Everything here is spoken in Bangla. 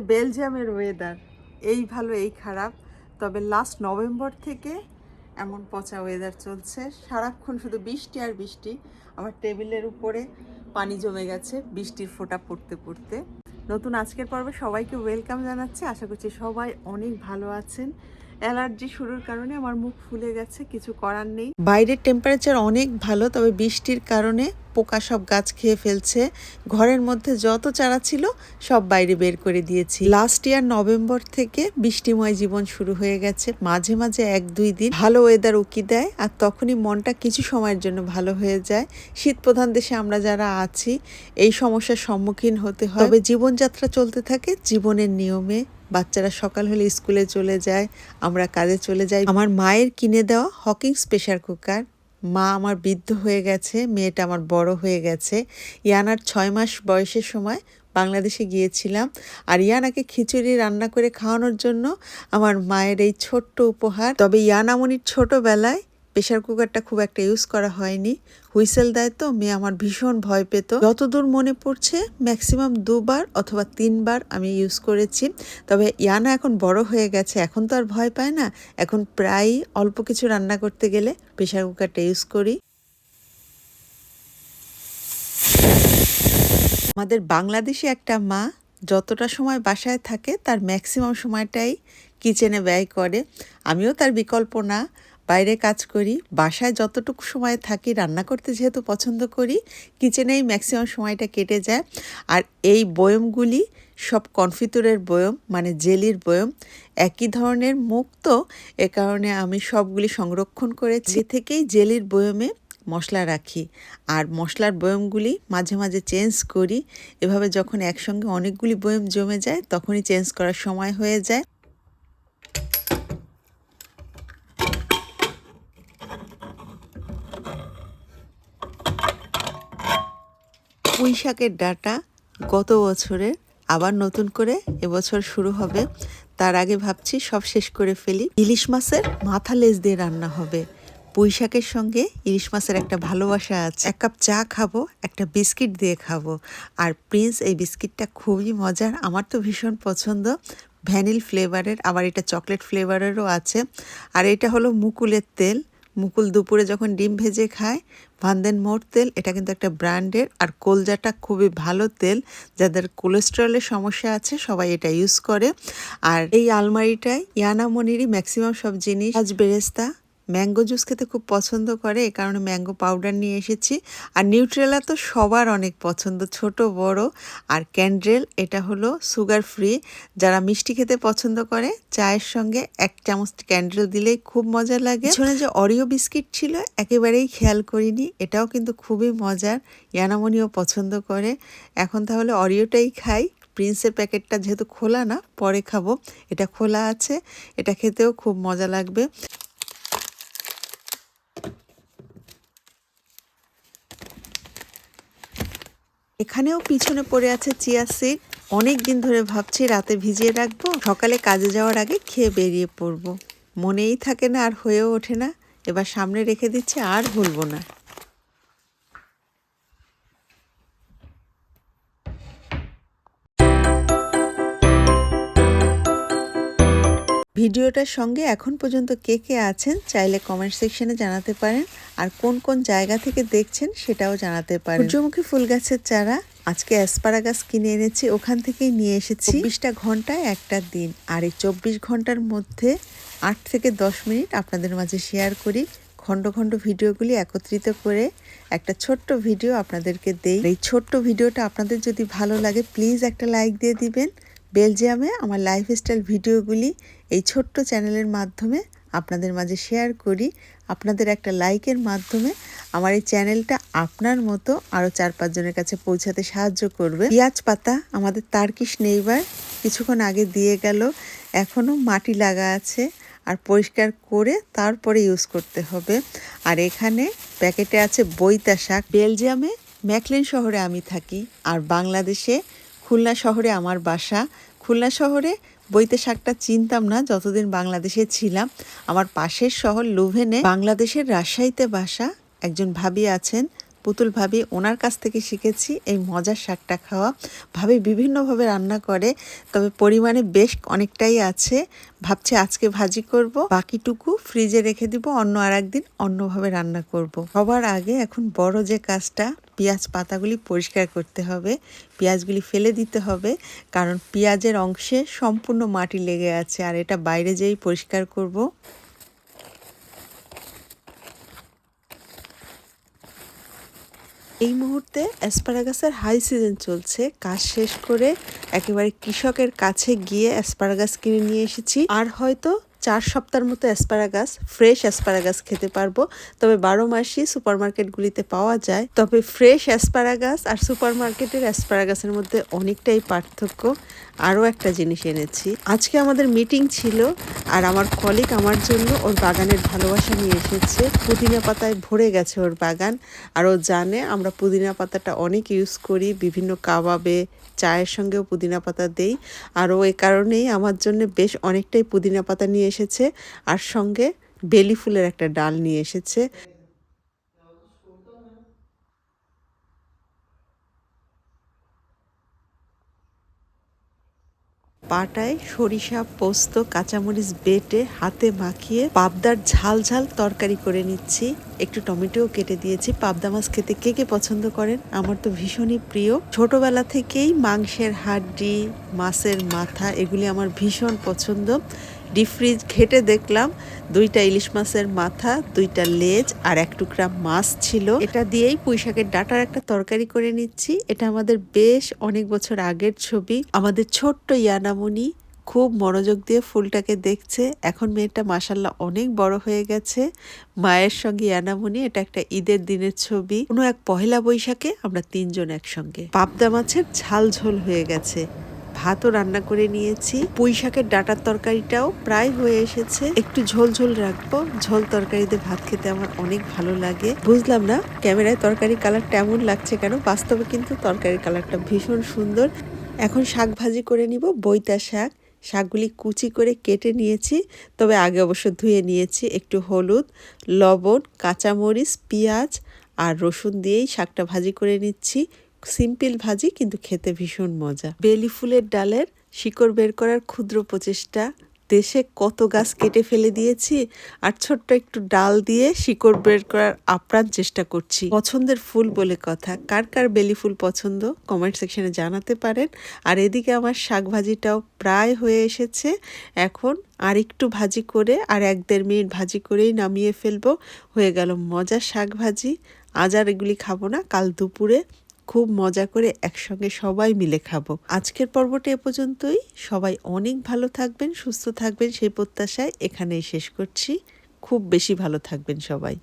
বেলজিয়ামের ওয়েদার এই ভালো, এই খারাপ। তবে লাস্ট নভেম্বর থেকে এমন পচা ওয়েদার চলছে। সারাক্ষণ শুধু বৃষ্টি আর বৃষ্টি। আমার টেবিলের উপরে পানি জমে গেছে বৃষ্টির ফোঁটা পড়তে পড়তে। নতুন আজকের পর্বে সবাইকে ওয়েলকাম জানাচ্ছি। আশা করছি সবাই অনেক ভালো আছেন। অ্যালার্জি শুরুর কারণে আমার মুখ ফুলে গেছে, কিছু করার নেই। বাইরের টেম্পারেচার অনেক ভালো, তবে বৃষ্টির কারণে পোকা সব গাছ খেয়ে ফেলছে। ঘরের মধ্যে যত চারা ছিল, সব বাইরে বের করে দিয়েছি। লাস্ট ইয়ার নভেম্বর থেকে বৃষ্টিময় জীবন শুরু হয়ে গেছে। মাঝে মাঝে এক দুই দিন ভালো ওয়েদার উকি দেয় আর তখনই মনটা কিছু সময়ের জন্য ভালো হয়ে যায়। শীত প্রধান দেশে আমরা যারা আছি, এই সমস্যার সম্মুখীন হতে হয়। তবে জীবনযাত্রা চলতে থাকে জীবনের নিয়মে। বাচ্চারা সকাল হলে স্কুলে চলে যায়, আমরা কাজে চলে যাই। আমার মায়ের কিনে দেওয়া হকিংস প্রেশার কুকার মা আমার বৃদ্ধ হয়ে গেছে, মেয়েটা আমার বড় হয়ে গেছে। ইয়ানার ছয় মাস বয়সের সময় বাংলাদেশে গিয়েছিলাম আর ইয়ানাকে খিচুড়ি রান্না করে খাওয়ানোর জন্য আমার মায়ের এই ছোট্ট উপহার। তবে ইয়ানামনির ছোটবেলায় প্রেশার কুকারটা খুব একটা ইউজ করা হয়নি। হুইসেল দেয় তো, মেয়ে আমার ভীষণ ভয় পেত। যতদূর মনে পড়ছে ম্যাক্সিমাম দুবার অথবা তিনবার আমি ইউজ করেছি। তবে ইয়ানা এখন বড় হয়ে গেছে, এখন তো আর ভয় পায় না। এখন প্রায়ই অল্প কিছু রান্না করতে গেলে প্রেশার কুকারটা ইউজ করি। আমাদের বাংলাদেশে একটা মা যতটা সময় বাসায় থাকে, তার ম্যাক্সিমাম সময়টাই কিচেনে ব্যয় করে। আমিও তার বিকল্প না। বাইরে কাজ করি, বাসায় যতটুকু সময় থাকি রান্না করতে যেহেতু পছন্দ করি, কিচেনেই ম্যাক্সিমাম সময়টা কেটে যায়। আর এই বয়মগুলি সব কনফিতুরের বয়ম মানে জেলির বয়ম, একই ধরনের মুক্ত, এ কারণে আমি সবগুলি সংরক্ষণ করেছি থেকেই জেলির বয়মে মশলা রাখি। আর মশলার বয়মগুলি মাঝে মাঝে চেঞ্জ করি। এভাবে যখন একসঙ্গে অনেকগুলি বয়ম জমে যায়, তখনই চেঞ্জ করার সময় হয়ে যায়। পুঁই শাকের ডাটা গত বছরের আবার নতুন করে এবছর শুরু হবে। তার আগে ভাবছি সব শেষ করে ফেলি। ইলিশ মাছের মাথা লেজ দিয়ে রান্না হবে। পুঁই শাকের সঙ্গে ইলিশ মাছের একটা ভালোবাসা আছে। এক কাপ চা খাব, একটা বিস্কিট দিয়ে খাব। আর প্রিন্স, এই বিস্কিটটা খুবই মজার। আমার তো ভীষণ পছন্দ। ভ্যানিল ফ্লেভারের, আবার এটা চকলেট ফ্লেভারেরও আছে। আর এটা হলো মুকুলের তেল। মুকুল দুপুরে যখন ডিম ভেজে খায়, ভান্দেন মোর তেল, এটা কিন্তু একটা ব্র্যান্ডের, আর কলজাটা খুবই ভালো তেল, যাদের কোলেস্ট্রলের সমস্যা আছে, সবাই এটা ইউজ করে। আর এই আলমারিটায় ইয়ানামনিরই ম্যাক্সিমাম সব জিনিস, আজ বেরেস্তা ম্যাঙ্গো জুস খেতে খুব পছন্দ করে, এ কারণে ম্যাঙ্গো পাউডার নিয়ে এসেছি। আর নিউট্রেলা তো সবার অনেক পছন্দ, ছোট, বড়। আর ক্যান্ড্রেল, এটা হলো সুগার ফ্রি। যারা মিষ্টি খেতে পছন্দ করে, চায়ের সঙ্গে এক চামচ ক্যান্ডেল দিলেই খুব মজা লাগে। পিছনে যে অরিও বিস্কিট ছিল, একেবারেই খেয়াল করিনি, এটাও কিন্তু খুবই মজার, ইয়ানামনিও পছন্দ করে। এখন তাহলে অরিওটাই খাই। প্রিন্সের প্যাকেটটা যেহেতু খোলা না, পরে খাব। এটা খোলা আছে, এটা খেতেও খুব মজা লাগবে। এখানেও পিছনে পড়ে আছে চিয়া সিড। অনেক দিন ধরে ভাবছি রাতে ভিজিয়ে রাখব, সকালে কাজে যাওয়ার আগে খেয়ে বেরিয়ে পড়ব। মনেই থাকে না আর হয়েও ওঠে না। এবার সামনে রেখে দিচ্ছে, আর ভুলবো না। ভিডিওটার সঙ্গে এখন পর্যন্ত কে কে আছেন চাইলে কমেন্ট সেকশনে জানাতে পারেন। আর কোন কোন জায়গা থেকে দেখছেন সেটাও জানাতে পারেন। সূর্যমুখী ফুল গাছের চারা আজকে অ্যাসপারাগাস কিনে এনেছি। ওখান থেকেই নিয়ে এসেছি। চব্বিশটা ঘন্টায় একটা দিন। আর এই চব্বিশ ঘণ্টার মধ্যে আট থেকে দশ মিনিট আপনাদের মাঝে শেয়ার করি। খণ্ড খণ্ড ভিডিওগুলি একত্রিত করে একটা ছোট্ট ভিডিও আপনাদেরকে দেই। এই ছোট্ট ভিডিওটা আপনাদের যদি ভালো লাগে প্লিজ একটা লাইক দিয়ে দিবেন। বেলজিয়ামে আমার লাইফস্টাইল ভিডিওগুলি এই ছোট্ট চ্যানেলের মাধ্যমে আপনাদের মাঝে শেয়ার করি। আপনাদের একটা লাইকের মাধ্যমে আমার এই চ্যানেলটা আপনার মতো আরও চার পাঁচজনের কাছে পৌঁছাতে সাহায্য করবে। পেঁয়াজ পাতা আমাদের তার্কিশ নেইবার কিছুক্ষণ আগে দিয়ে গেল এখনও মাটি লাগা আছে আর পরিষ্কার করে তারপরে ইউজ করতে হবে। আর এখানে প্যাকেটে আছে বইতা শাক। বেলজিয়ামে ম্যাকলেন শহরে আমি থাকি আর বাংলাদেশে খুলনা শহরে আমার বাসা। খুলনা শহরে বইতে শাকটা চিনতাম না, যতদিন বাংলাদেশে ছিলাম। আমার পাশের শহর লুভেনে বাংলাদেশের রাজশাহীতে বাসা একজন ভাবি আছেন পুতুল ভাবি ওনার কাছ থেকে শিখেছি এই মজার শাকটা খাওয়া। ভাবি বিভিন্নভাবে রান্না করে, তবে পরিমাণে বেশ অনেকটাই আছে। ভাবছি আজকে ভাজি করব, বাকিটুকু ফ্রিজে রেখে দিব, অন্য আর একদিন অন্যভাবে রান্না করব। সবার আগে এখন বড় যে কাজটা, পেঁয়াজ পাতাগুলি পরিষ্কার করতে হবে, পেঁয়াজগুলি ফেলে দিতে হবে, কারণ পেঁয়াজের অংশে সম্পূর্ণ মাটি লেগে আছে, আর এটা বাইরে যেই পরিষ্কার করব। এই মুহূর্তে অ্যাসপারাগাসের হাই সিজন চলছে। কাজ শেষ করে একেবারে কৃষকের কাছে গিয়ে অ্যাসপারাগাস কিনে নিয়ে এসেছি। আর হয়তো চার সপ্তাহের মতো অ্যাসপারাগাস, ফ্রেশ অ্যাসপারাগাস খেতে পারব। তবে বারো মাসই সুপার মার্কেটগুলিতে পাওয়া যায়। তবে ফ্রেশ অ্যাসপারাগাস আর সুপার মার্কেটের অ্যাসপারাগাসের মধ্যে অনেকটাই পার্থক্য। আরও একটা জিনিস এনেছি। আজকে আমাদের মিটিং ছিল আর আমার কলিগ আমার জন্য ওর বাগানের ভালোবাসা নিয়ে এসেছে। পুদিনা পাতায় ভরে গেছে ওর বাগান। আর ও জানে আমরা পুদিনা পাতাটা অনেক ইউজ করি। বিভিন্ন কাবাবে চায়ের সঙ্গেও পুদিনা পাতা দেই। আর ও এ কারণেই আমার জন্য বেশ অনেকটাই পুদিনা পাতা নিয়ে এসেছে। আর সঙ্গে বেলি ফুলের একটা ডাল নিয়ে এসেছে। পাটায় সরিষা, পোস্ত, কাঁচামরিচ বেটে হাতে মাখিয়ে পাবদার ঝাল ঝাল তরকারি করে নিচ্ছি। একটু টমেটোও কেটে দিয়েছি। পাবদা মাছ খেতে কে কে পছন্দ করেন? আমার তো ভীষণই প্রিয়। ছোটবেলা থেকেই মাংসের হাড্ডি, মাছের মাথা, এগুলি আমার ভীষণ পছন্দ। ডিপ ফ্রিজ ঘেটে দেখলাম দুইটা ইলিশ মাছের মাথা, দুইটা লেজ আর এক টুকরা মাছ ছিল। এটা দিয়েই পুঁইশাকের ডাটার একটা তরকারি করে নিচ্ছি। এটা আমাদের বেশ অনেক বছর আগের ছবি। আমাদের ছোট্ট ইয়ানামণি খুব মনোযোগ দিয়ে ফুলটাকে দেখছে। এখন মেয়েটা মাসাল্লাহ অনেক বড় হয়ে গেছে। মায়ের সঙ্গে ইয়ানামণি এটা একটা ঈদের দিনের ছবি। কোনো এক পহেলা বৈশাখে আমরা তিনজন একসঙ্গে। পাবদা মাছের ঝাল ঝোল হয়ে গেছে। ভাতও রান্না করে নিয়েছি। পুঁই শাকের ডাটার তরকারিটাও প্রায় হয়ে এসেছে। একটু ঝোল ঝোল রাখব। ঝোল তরকারিতে ভাত খেতে আমার অনেক ভালো লাগে। বুঝলাম না ক্যামেরায় তরকারি কালারটা এমন লাগছে কেন? বাস্তবে কিন্তু তরকারির কালারটা ভীষণ সুন্দর। এখন শাক ভাজি করে নিব, বইতা শাক। শাকগুলি কুচি করে কেটে নিয়েছি, তবে আগে অবশ্য ধুয়ে নিয়েছি একটু হলুদ, লবণ, কাঁচামরিচ, পেঁয়াজ আর রসুন দিয়েই শাকটা ভাজি করে নিচ্ছি। সিম্পল ভাজি কিন্তু খেতে ভীষণ মজা। বেলি ফুলের ডালের শিকড় বের করার ক্ষুদ্র প্রচেষ্টা, দেশে কত গাছ কেটে ফেলে দিয়েছি, আর ছোট্ট একটু ডাল দিয়ে শিকড় বের করার আপ্রাণ চেষ্টা করছি। পছন্দের ফুল বলে কথা, কার কার বেলি ফুল পছন্দ কমেন্ট সেকশনে জানাতে পারেন। আর এদিকে আমার শাক ভাজিটাও প্রায় হয়ে এসেছে, এখন আর একটু ভাজি করে আর এক দেড় মিনিট ভাজি করেই নামিয়ে ফেলব। হয়ে গেল মজার শাক ভাজি, আজ আর এগুলি খাব না, কাল দুপুরে খুব মজা করে একসঙ্গে সবাই মিলে খাব। আজকের পর্বটা এ পর্যন্তই। সবাই অনেক ভালো থাকবেন, সুস্থ থাকবেন, সেই প্রত্যাশায় এখানেই শেষ করছি। খুব বেশি ভালো থাকবেন সবাই।